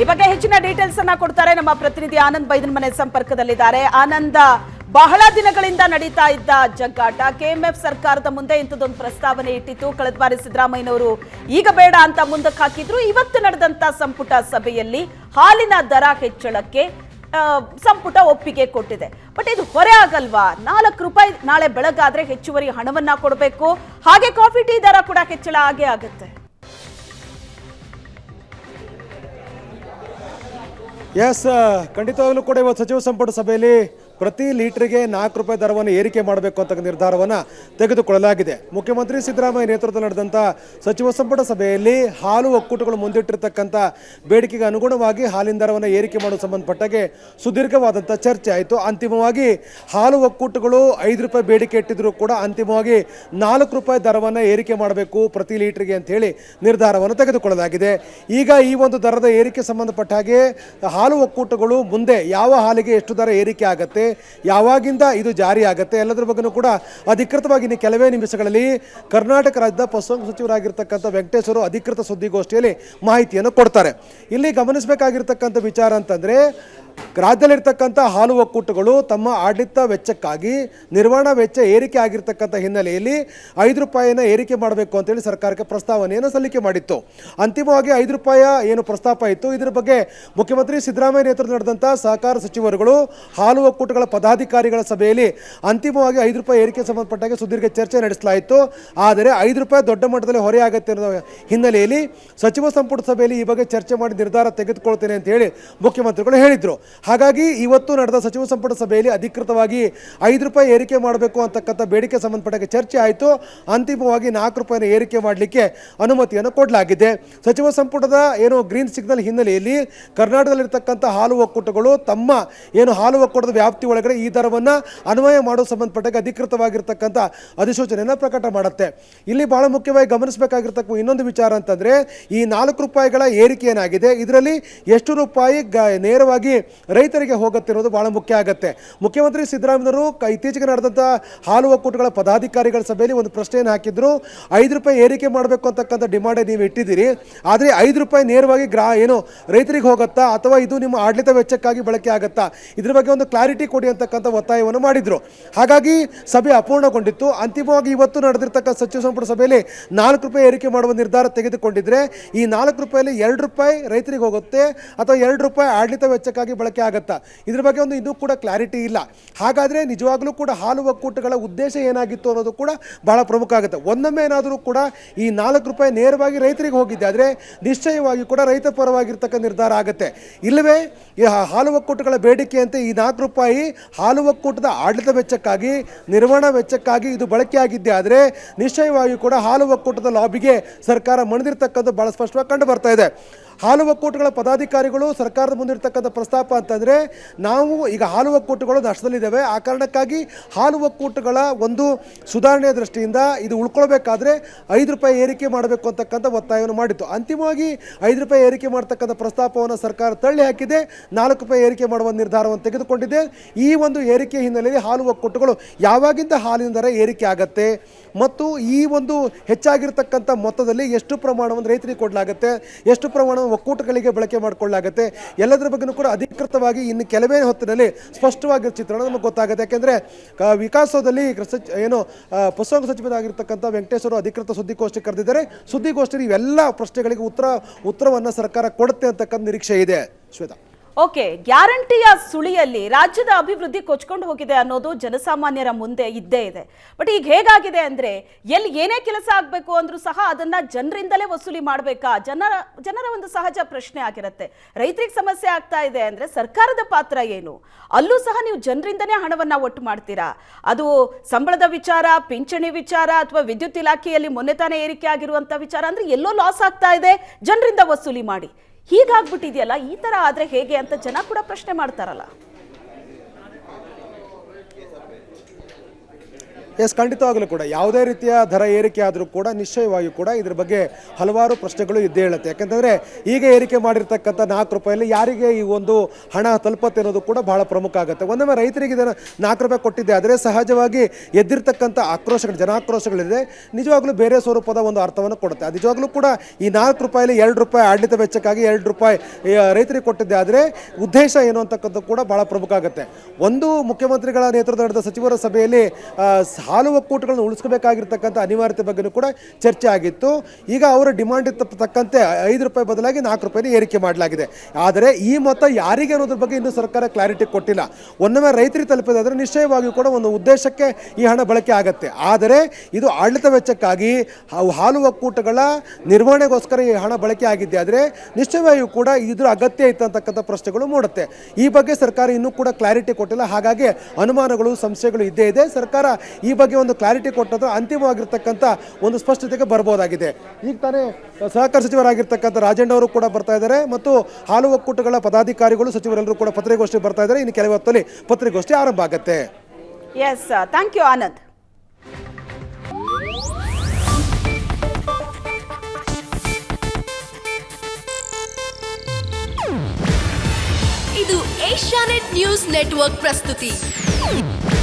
ಈ ಬಗ್ಗೆ ಹೆಚ್ಚಿನ ಡೀಟೇಲ್ಸ್ ಅನ್ನ ಕೊಡ್ತಾರೆ ನಮ್ಮ ಪ್ರತಿನಿಧಿ ಆನಂದ್ ಬೈದನ್ ಮನೆ ಸಂಪರ್ಕದಲ್ಲಿದ್ದಾರೆ. ಆನಂದ, ಬಹಳ ದಿನಗಳಿಂದ ನಡೀತಾ ಇದ್ದ ಜಗ್ಗಾಟ ಕೆಎಂಎಫ್ ಸರ್ಕಾರದ ಮುಂದೆ ಇಂಥದ್ದೊಂದು ಪ್ರಸ್ತಾವನೆ ಇಟ್ಟಿತ್ತು. ಕಳೆದ ಬಾರಿ ಸಿದ್ದರಾಮಯ್ಯನವರು, ಈಗ ಬೇಡ ಅಂತ ಮುಂದಕ್ಕೆ ಹಾಕಿದ್ರು, ಇವತ್ತು ನಡೆದಂತ ಸಂಪುಟ ಸಭೆಯಲ್ಲಿ ಹಾಲಿನ ದರ ಹೆಚ್ಚಳಕ್ಕೆ ಸಂಪುಟ ಒಪ್ಪಿಗೆ ಕೊಟ್ಟಿದೆ. ಬಟ್ ಇದು ಹೊರೆ ಆಗಲ್ವಾ? ನಾಲ್ಕು ರೂಪಾಯಿ ನಾಳೆ ಬೆಳಗಾದ್ರೆ ಹೆಚ್ಚುವರಿ ಹಣವನ್ನ ಕೊಡಬೇಕು. ಹಾಗೆ ಕಾಫಿ ಟೀ ದರ ಕೂಡ ಹೆಚ್ಚಳ ಆಗೇ ಆಗುತ್ತೆ. ಎಸ್ ಖಂಡಿತವಾಗ್ಲೂ ಕೂಡ ಇವತ್ತು ಸಚಿವ ಸಂಪುಟ ಸಭೆಯಲ್ಲಿ ಪ್ರತಿ ಲೀಟರ್ಗೆ ನಾಲ್ಕು ರೂಪಾಯಿ ದರವನ್ನು ಏರಿಕೆ ಮಾಡಬೇಕು ಅಂತ ನಿರ್ಧಾರವನ್ನು ತೆಗೆದುಕೊಳ್ಳಲಾಗಿದೆ. ಮುಖ್ಯಮಂತ್ರಿ ಸಿದ್ದರಾಮಯ್ಯ ನೇತೃತ್ವದಲ್ಲಿ ನಡೆದಂಥ ಸಚಿವ ಸಂಪುಟ ಸಭೆಯಲ್ಲಿ ಹಾಲು ಒಕ್ಕೂಟಗಳು ಮುಂದಿಟ್ಟಿರ್ತಕ್ಕಂಥ ಬೇಡಿಕೆಗೆ ಅನುಗುಣವಾಗಿ ಹಾಲಿನ ದರವನ್ನು ಏರಿಕೆ ಮಾಡುವ ಸಂಬಂಧಪಟ್ಟಾಗೆ ಸುದೀರ್ಘವಾದಂಥ ಚರ್ಚೆ ಆಯಿತು. ಅಂತಿಮವಾಗಿ ಹಾಲು ಒಕ್ಕೂಟಗಳು ಐದು ರೂಪಾಯಿ ಬೇಡಿಕೆ ಇಟ್ಟಿದ್ದರೂ ಕೂಡ ಅಂತಿಮವಾಗಿ ನಾಲ್ಕು ರೂಪಾಯಿ ದರವನ್ನು ಏರಿಕೆ ಮಾಡಬೇಕು ಪ್ರತಿ ಲೀಟರ್ಗೆ ಅಂತ ಹೇಳಿ ನಿರ್ಧಾರವನ್ನು ತೆಗೆದುಕೊಳ್ಳಲಾಗಿದೆ. ಈಗ ಈ ಒಂದು ದರದ ಏರಿಕೆ ಸಂಬಂಧಪಟ್ಟ ಹಾಗೆ ಹಾಲು ಒಕ್ಕೂಟಗಳು ಮುಂದೆ ಯಾವ ಹಾಲಿಗೆ ಎಷ್ಟು ದರ ಏರಿಕೆ ಆಗುತ್ತೆ ಯಾವಾಗಿಂದ ಇದು ಜಾರಿ ಆಗುತ್ತೆ ಎಲ್ಲದರ ಬಗ್ಗೆನೂ ಕೂಡ ಅಧಿಕೃತವಾಗಿ ಇನ್ನು ಕೆಲವೇ ನಿಮಿಷಗಳಲ್ಲಿ ಕರ್ನಾಟಕ ರಾಜ್ಯದ ಪಶುಸಂಗೋಪನಾ ಸಚಿವರಾಗಿರ್ತಕ್ಕಂಥ ವೆಂಕಟೇಶ್ವರು ಅಧಿಕೃತ ಸುದ್ದಿಗೋಷ್ಠಿಯಲ್ಲಿ ಮಾಹಿತಿಯನ್ನು ಕೊಡ್ತಾರೆ. ಇಲ್ಲಿ ಗಮನಿಸಬೇಕಾಗಿರ್ತಕ್ಕಂಥ ವಿಚಾರ ಅಂತಂದರೆ ರಾಜ್ಯದಲ್ಲಿರ್ತಕ್ಕಂಥ ಹಾಲು ಒಕ್ಕೂಟಗಳು ತಮ್ಮ ಆಡಳಿತ ವೆಚ್ಚಕ್ಕಾಗಿ ನಿರ್ವಹಣಾ ವೆಚ್ಚ ಏರಿಕೆ ಆಗಿರ್ತಕ್ಕಂಥ ಹಿನ್ನೆಲೆಯಲ್ಲಿ ಐದು ರೂಪಾಯಿನ ಏರಿಕೆ ಮಾಡಬೇಕು ಅಂತೇಳಿ ಸರ್ಕಾರಕ್ಕೆ ಪ್ರಸ್ತಾವನೆಯನ್ನು ಸಲ್ಲಿಕೆ ಮಾಡಿತ್ತು. ಅಂತಿಮವಾಗಿ ಐದು ರೂಪಾಯಿ ಏನು ಪ್ರಸ್ತಾಪ ಇತ್ತು, ಇದರ ಬಗ್ಗೆ ಮುಖ್ಯಮಂತ್ರಿ ಸಿದ್ದರಾಮಯ್ಯ ನೇತೃತ್ವದಲ್ಲಿ ನಡೆದಂಥ ಸಹಕಾರ ಸಚಿವರುಗಳು, ಹಾಲು ಒಕ್ಕೂಟಗಳ ಪದಾಧಿಕಾರಿಗಳ ಸಭೆಯಲ್ಲಿ ಅಂತಿಮವಾಗಿ ಐದು ರೂಪಾಯಿ ಏರಿಕೆ ಸಂಬಂಧಪಟ್ಟಾಗ ಸುದೀರ್ಘ ಚರ್ಚೆ ನಡೆಸಲಾಯಿತು. ಆದರೆ ಐದು ರೂಪಾಯಿ ದೊಡ್ಡ ಮಟ್ಟದಲ್ಲಿ ಅನ್ನೋ ಹಿನ್ನೆಲೆಯಲ್ಲಿ ಸಚಿವ ಸಂಪುಟ ಸಭೆಯಲ್ಲಿ ಈ ಬಗ್ಗೆ ಚರ್ಚೆ ಮಾಡಿ ನಿರ್ಧಾರ ತೆಗೆದುಕೊಳ್ತೇನೆ ಅಂತ ಹೇಳಿ ಮುಖ್ಯಮಂತ್ರಿಗಳು ಹೇಳಿದರು. ಹಾಗಾಗಿ ಇವತ್ತು ನಡೆದ ಸಚಿವ ಸಂಪುಟ ಸಭೆಯಲ್ಲಿ ಅಧಿಕೃತವಾಗಿ ಐದು ರೂಪಾಯಿ ಏರಿಕೆ ಮಾಡಬೇಕು ಅಂತಕ್ಕಂಥ ಬೇಡಿಕೆ ಸಂಬಂಧಪಟ್ಟಕ್ಕೆ ಚರ್ಚೆ ಆಯಿತು. ಅಂತಿಮವಾಗಿ ನಾಲ್ಕು ರೂಪಾಯಿನ ಏರಿಕೆ ಮಾಡಲಿಕ್ಕೆ ಅನುಮತಿಯನ್ನು ಕೊಡಲಾಗಿದೆ. ಸಚಿವ ಸಂಪುಟದ ಏನು ಗ್ರೀನ್ ಸಿಗ್ನಲ್ ಹಿನ್ನೆಲೆಯಲ್ಲಿ ಕರ್ನಾಟಕದಲ್ಲಿರ್ತಕ್ಕಂಥ ಹಾಲು ಒಕ್ಕೂಟಗಳು ತಮ್ಮ ಏನು ಹಾಲು ಒಕ್ಕೂಟದ ವ್ಯಾಪ್ತಿ ಒಳಗಡೆ ಈ ದರವನ್ನು ಅನ್ವಯ ಮಾಡೋ ಸಂಬಂಧಪಟ್ಟಾಗ ಅಧಿಕೃತವಾಗಿರ್ತಕ್ಕಂಥ ಅಧಿಸೂಚನೆಯನ್ನು ಪ್ರಕಟ ಮಾಡುತ್ತೆ. ಇಲ್ಲಿ ಬಹಳ ಮುಖ್ಯವಾಗಿ ಗಮನಿಸಬೇಕಾಗಿರ್ತಕ್ಕ ಇನ್ನೊಂದು ವಿಚಾರ ಅಂತಂದರೆ ಈ ನಾಲ್ಕು ರೂಪಾಯಿಗಳ ಏರಿಕೆ ಏನಾಗಿದೆ? ಇದರಲ್ಲಿ ಎಷ್ಟು ರೂಪಾಯಿ ಗ, ನೇರವಾಗಿ ರೈತರಿಗೆ ಹೋಗುತ್ತಿರೋದು ಬಹಳ ಮುಖ್ಯ ಆಗುತ್ತೆ. ಮುಖ್ಯಮಂತ್ರಿ ಸಿದ್ದರಾಮಯ್ಯವರು ಇತ್ತೀಚೆಗೆ ನಡೆದಂಥ ಹಾಲು ಒಕ್ಕೂಟಗಳ ಪದಾಧಿಕಾರಿಗಳ ಸಭೆಯಲ್ಲಿ ಒಂದು ಪ್ರಶ್ನೆಯನ್ನು ಹಾಕಿದ್ರು. ಐದು ರೂಪಾಯಿ ಏರಿಕೆ ಮಾಡಬೇಕು ಅಂತಕ್ಕಂಥ ಡಿಮಾಂಡ್ ನೀವು ಇಟ್ಟಿದ್ದೀರಿ. ಆದರೆ ಐದು ರೂಪಾಯಿ ನೇರವಾಗಿ ಗ್ರಾ, ಏನು ರೈತರಿಗೆ ಹೋಗುತ್ತಾ? ಅಥವಾ ಇದು ನಿಮ್ಮ ಆಡಳಿತ ವೆಚ್ಚಕ್ಕಾಗಿ ಬಳಕೆ ಆಗುತ್ತಾ? ಇದ್ರ ಬಗ್ಗೆ ಒಂದು ಕ್ಲಾರಿಟಿ ಕೊಡಿ ಅಂತಕ್ಕಂಥ ಒತ್ತಾಯವನ್ನು ಮಾಡಿದ್ರು. ಹಾಗಾಗಿ ಸಭೆ ಅಪೂರ್ಣಗೊಂಡಿತ್ತು. ಅಂತಿಮವಾಗಿ ಇವತ್ತು ನಡೆದಿರ್ತಕ್ಕಂಥ ಸಚಿವ ಸಂಪುಟ ಸಭೆಯಲ್ಲಿ ನಾಲ್ಕು ರೂಪಾಯಿ ಏರಿಕೆ ಮಾಡುವ ನಿರ್ಧಾರ ತೆಗೆದುಕೊಂಡಿದ್ರೆ, ಈ ನಾಲ್ಕು ರೂಪಾಯಲ್ಲಿ ಎರಡು ರೂಪಾಯಿ ರೈತರಿಗೆ ಹೋಗುತ್ತೆ, ಅಥವಾ ಎರಡು ರೂಪಾಯಿ ಆಡಳಿತ ವೆಚ್ಚಕ್ಕಾಗಿ ಬಳಕೆ ಆಗುತ್ತಾ? ಇದ್ರ ಬಗ್ಗೆ ಒಂದು ಇದು ಕೂಡ ಕ್ಲಾರಿಟಿ ಇಲ್ಲ. ಹಾಗಾದರೆ ನಿಜವಾಗ್ಲೂ ಕೂಡ ಹಾಲು ಒಕ್ಕೂಟಗಳ ಉದ್ದೇಶ ಏನಾಗಿತ್ತು ಅನ್ನೋದು ಕೂಡ ಬಹಳ ಪ್ರಮುಖ ಆಗುತ್ತೆ. ಒಂದೊಮ್ಮೆ ಏನಾದರೂ ಕೂಡ ಈ ನಾಲ್ಕು ರೂಪಾಯಿ ನೇರವಾಗಿ ರೈತರಿಗೆ ಹೋಗಿದ್ದೆ. ಆದರೆ ನಿಶ್ಚಯವಾಗಿ ಕೂಡ ರೈತ ಪರವಾಗಿರ್ತಕ್ಕ ನಿರ್ಧಾರ ಆಗುತ್ತೆ. ಇಲ್ಲವೇ, ಈ ಹಾಲು ಒಕ್ಕೂಟಗಳ ಬೇಡಿಕೆಯಂತೆ ಈ ನಾಲ್ಕು ರೂಪಾಯಿ ಹಾಲು ಒಕ್ಕೂಟದ ಆಡಳಿತ ವೆಚ್ಚಕ್ಕಾಗಿ, ನಿರ್ವಹಣಾ ವೆಚ್ಚಕ್ಕಾಗಿ ಇದು ಬಳಕೆಯಾಗಿದ್ದೆ ಆದರೆ ನಿಶ್ಚಯವಾಗಿ ಕೂಡ ಹಾಲು ಒಕ್ಕೂಟದ ಲಾಬಿಗೆ ಸರ್ಕಾರ ಮಣಿದಿರ್ತಕ್ಕಂಥ ಭಾಳ ಸ್ಪಷ್ಟವಾಗಿ ಕಂಡು ಬರ್ತಾ ಇದೆ. ಹಾಲು ಒಕ್ಕೂಟಗಳ ಪದಾಧಿಕಾರಿಗಳು ಸರ್ಕಾರದ ಮುಂದಿರ್ತಕ್ಕಂಥ ಪ್ರಸ್ತಾಪ ಅಂತಂದರೆ ನಾವು ಈಗ ಹಾಲು ಒಕ್ಕೂಟಗಳು ನಷ್ಟದಲ್ಲಿದ್ದೇವೆ. ಆ ಕಾರಣಕ್ಕಾಗಿ ಹಾಲು ಒಕ್ಕೂಟಗಳ ಒಂದು ಸುಧಾರಣೆಯ ದೃಷ್ಟಿಯಿಂದ ಇದು ಉಳ್ಕೊಳ್ಬೇಕಾದ್ರೆ ಐದು ರೂಪಾಯಿ ಏರಿಕೆ ಮಾಡಬೇಕು ಅಂತಕ್ಕಂಥ ಒತ್ತಾಯವನ್ನು ಮಾಡಿತ್ತು. ಅಂತಿಮವಾಗಿ ಐದು ರೂಪಾಯಿ ಏರಿಕೆ ಮಾಡ್ತಕ್ಕಂಥ ಪ್ರಸ್ತಾಪವನ್ನು ಸರ್ಕಾರ ತಳ್ಳಿ ಹಾಕಿದೆ. ನಾಲ್ಕು ರೂಪಾಯಿ ಏರಿಕೆ ಮಾಡುವ ನಿರ್ಧಾರವನ್ನು ತೆಗೆದುಕೊಂಡಿದೆ. ಈ ಒಂದು ಏರಿಕೆ ಹಿನ್ನೆಲೆಯಲ್ಲಿ ಹಾಲು ಒಕ್ಕೂಟಗಳು ಯಾವಾಗಿಂದ ಹಾಲಿನ ದರ ಏರಿಕೆ ಆಗತ್ತೆ ಮತ್ತು ಈ ಒಂದು ಹೆಚ್ಚಾಗಿರ್ತಕ್ಕಂಥ ಮೊತ್ತದಲ್ಲಿ ಎಷ್ಟು ಪ್ರಮಾಣವನ್ನು ರೈತರಿಗೆ ಕೊಡಲಾಗುತ್ತೆ, ಎಷ್ಟು ಪ್ರಮಾಣವನ್ನು ಒಕ್ಕೂಟಗಳಿಗೆ ಬಳಕೆ ಮಾಡಿಕೊಳ್ಳಲಾಗುತ್ತೆ. ಎಲ್ಲದರ ಬಗ್ಗೆನೂ ಕೂಡ ಅಧಿಕೃತವಾಗಿ ಇನ್ನು ಕೆಲವೇ ಹೊತ್ತಿನಲ್ಲಿ ಸ್ಪಷ್ಟವಾಗಿರೋ ಚಿತ್ರಣ ನಮಗೆ ಗೊತ್ತಾಗುತ್ತೆ. ಯಾಕೆಂದರೆ ವಿಕಾಸದಲ್ಲಿ ಏನು ಪುಸ್ತಕ ಸಚಿವರಾಗಿರ್ತಕ್ಕಂಥ ವೆಂಕಟೇಶ್ವರು ಅಧಿಕೃತ ಸುದ್ದಿಗೋಷ್ಠಿ ಕರೆದಿದ್ದಾರೆ. ಸುದ್ದಿಗೋಷ್ಠಿ ಇವೆಲ್ಲ ಪ್ರಶ್ನೆಗಳಿಗೆ ಉತ್ತರ, ಉತ್ತರವನ್ನು ಸರ್ಕಾರ ಕೊಡುತ್ತೆ ಅಂತಕ್ಕಂಥ ನಿರೀಕ್ಷೆ ಇದೆ. ಶ್ವೇತಾ. ಓಕೆ, ಗ್ಯಾರಂಟಿಯ ಸುಳಿಯಲ್ಲಿ ರಾಜ್ಯದ ಅಭಿವೃದ್ಧಿ ಕೊಚ್ಕೊಂಡು ಹೋಗಿದೆ ಅನ್ನೋದು ಜನಸಾಮಾನ್ಯರ ಮುಂದೆ ಇದ್ದೇ ಇದೆ. ಬಟ್ ಈಗ ಹೇಗಾಗಿದೆ ಅಂದ್ರೆ, ಎಲ್ಲಿ ಏನೇ ಕೆಲಸ ಆಗಬೇಕು ಅಂದರೂ ಸಹ ಅದನ್ನ ಜನರಿಂದಲೇ ವಸೂಲಿ ಮಾಡಬೇಕಾ? ಜನರ ಜನರ ಒಂದು ಸಹಜ ಪ್ರಶ್ನೆ ಆಗಿರುತ್ತೆ. ರೈತರಿಗೆ ಸಮಸ್ಯೆ ಆಗ್ತಾ ಇದೆ ಅಂದ್ರೆ ಸರ್ಕಾರದ ಪಾತ್ರ ಏನು? ಅಲ್ಲೂ ಸಹ ನೀವು ಜನರಿಂದನೇ ಹಣವನ್ನ ಒಟ್ಟು ಮಾಡ್ತೀರಾ? ಅದು ಸಂಬಳದ ವಿಚಾರ, ಪಿಂಚಣಿ ವಿಚಾರ ಅಥವಾ ವಿದ್ಯುತ್ ಇಲಾಖೆಯಲ್ಲಿ ಮೊನ್ನೆ ತಾನೇ ಏರಿಕೆ ಆಗಿರುವಂಥ ವಿಚಾರ ಅಂದ್ರೆ ಎಲ್ಲೋ ಲಾಸ್ ಆಗ್ತಾ ಇದೆ, ಜನರಿಂದ ವಸೂಲಿ ಮಾಡಿ. ಹೀಗಾಗ್ಬಿಟ್ಟಿದೆಯಲ್ಲ ಈ ತರ ಆದ್ರೆ ಹೇಗೆ ಅಂತ ಜನ ಕೂಡ ಪ್ರಶ್ನೆ ಮಾಡ್ತಾರಲ್ಲ. ಎಸ್ ಖಂಡಿತವಾಗಲೂ ಕೂಡ. ಯಾವುದೇ ರೀತಿಯ ದರ ಏರಿಕೆ ಆದರೂ ಕೂಡ, ನಿಶ್ಚಯವಾಗಿ ಕೂಡ ಇದ್ರ ಬಗ್ಗೆ ಹಲವಾರು ಪ್ರಶ್ನೆಗಳು ಇದ್ದೇ ಹೇಳುತ್ತೆ ಯಾಕಂತಂದರೆ ಈಗ ಏರಿಕೆ ಮಾಡಿರ್ತಕ್ಕಂಥ ನಾಲ್ಕು ರೂಪಾಯಲ್ಲಿ ಯಾರಿಗೆ ಈ ಒಂದು ಹಣ ತಲುಪತ್ತೆ ಅನ್ನೋದು ಕೂಡ ಬಹಳ ಪ್ರಮುಖ ಆಗುತ್ತೆ. ಒಂದೊಮ್ಮೆ ರೈತರಿಗೆ ಇದನ್ನು ನಾಲ್ಕು ರೂಪಾಯಿ ಕೊಟ್ಟಿದ್ದೆ, ಆದರೆ ಸಹಜವಾಗಿ ಎದ್ದಿರ್ತಕ್ಕಂಥ ಆಕ್ರೋಶಗಳು, ಜನಾಕ್ರೋಶಗಳಿದೆ. ನಿಜವಾಗ್ಲೂ ಬೇರೆ ಸ್ವರೂಪದ ಒಂದು ಅರ್ಥವನ್ನು ಕೊಡುತ್ತೆ. ನಿಜವಾಗಲೂ ಕೂಡ ಈ ನಾಲ್ಕು ರೂಪಾಯಲ್ಲಿ ಎರಡು ರೂಪಾಯಿ ಆಡಳಿತ ವೆಚ್ಚಕ್ಕಾಗಿ ಎರಡು ರೂಪಾಯಿ ರೈತರಿಗೆ ಕೊಟ್ಟಿದ್ದೆ, ಆದರೆ ಉದ್ದೇಶ ಏನು ಅಂತಕ್ಕಂಥದ್ದು ಕೂಡ ಬಹಳ ಪ್ರಮುಖ ಆಗುತ್ತೆ. ಒಂದು ಮುಖ್ಯಮಂತ್ರಿಗಳ ನೇತೃತ್ವದ ಸಚಿವರ ಸಭೆಯಲ್ಲಿ ಹಾಲು ಒಕ್ಕೂಟಗಳನ್ನು ಉಳಿಸ್ಕೋಬೇಕಾಗಿರ್ತಕ್ಕಂಥ ಅನಿವಾರ್ಯತೆ ಬಗ್ಗೆನೂ ಕೂಡ ಚರ್ಚೆ ಆಗಿತ್ತು. ಈಗ ಅವರ ಡಿಮಾಂಡ್ ತಕ್ಕಂತೆ ಐದು ರೂಪಾಯಿ ಬದಲಾಗಿ ನಾಲ್ಕು ರೂಪಾಯಿನ ಏರಿಕೆ ಮಾಡಲಾಗಿದೆ. ಆದರೆ ಈ ಮೊತ್ತ ಯಾರಿಗೆ ಅನ್ನೋದ್ರ ಬಗ್ಗೆ ಇನ್ನೂ ಸರ್ಕಾರ ಕ್ಲಾರಿಟಿ ಕೊಟ್ಟಿಲ್ಲ. ಒಂದೊಮ್ಮೆ ರೈತರಿಗೆ ತಲುಪಿದಾದ್ರೆ ನಿಶ್ಚಯವಾಗಿಯೂ ಕೂಡ ಒಂದು ಉದ್ದೇಶಕ್ಕೆ ಈ ಹಣ ಬಳಕೆ ಆಗುತ್ತೆ. ಆದರೆ ಇದು ಆಡಳಿತ ವೆಚ್ಚಕ್ಕಾಗಿ ಹಾಲು ಒಕ್ಕೂಟಗಳ ನಿರ್ವಹಣೆಗೋಸ್ಕರ ಈ ಹಣ ಬಳಕೆ ಆಗಿದೆ ಆದರೆ ನಿಶ್ಚಯವಾಗಿಯೂ ಕೂಡ ಇದ್ರ ಅಗತ್ಯ ಇತ್ತು ಅಂತಕ್ಕಂಥ ಪ್ರಶ್ನೆಗಳು ಮೂಡುತ್ತೆ. ಈ ಬಗ್ಗೆ ಸರ್ಕಾರ ಇನ್ನೂ ಕೂಡ ಕ್ಲಾರಿಟಿ ಕೊಟ್ಟಿಲ್ಲ. ಹಾಗಾಗಿ ಅನುಮಾನಗಳು, ಸಂಶಯಗಳು ಇದ್ದೇ ಇದೆ. ಸರ್ಕಾರ ಈ ಬಗ್ಗೆ ಒಂದು ಕ್ಲಾರಿಟಿ ಕೊಟ್ಟದ್ದು ಅಂತಿಮವಾಗಿರ್ತಕ್ಕಂಥ ಒಂದು ಸ್ಪಷ್ಟತೆಗೆ ಬರ್ಬೋದಾಗಿದೆ. ಈಗ ತಾನೇ ಸಹಕಾರ ಸಚಿವರಾಗಿರ್ತಕ್ಕಂಥ ರಾಜಣ್ಣ ಅವರು ಕೂಡ ಬರ್ತಾ ಇದ್ದಾರೆ ಮತ್ತು ಹಾಲು ಒಕ್ಕೂಟಗಳ ಪದಾಧಿಕಾರಿಗಳು ಸಚಿವರೆಲ್ಲರೂ ಕೂಡ ಪತ್ರಿಕಾಗೋಷ್ಠಿ ಬರ್ತಾ ಇದ್ದಾರೆ. ಇನ್ನು ಕೆಲವು ಹೊತ್ತಲ್ಲಿ ಪತ್ರಿಕಾಗೋಷ್ಠಿ ಆರಂಭ ಆಗುತ್ತೆ. ಎಸ್ ಥ್ಯಾಂಕ್ ಯು ಆನಂದ್ ಇದು ಏಷ್ಯಾನೆಟ್ ನ್ಯೂಸ್ ನೆಟ್ವರ್ಕ್ ಪ್ರಸ್ತುತಿ.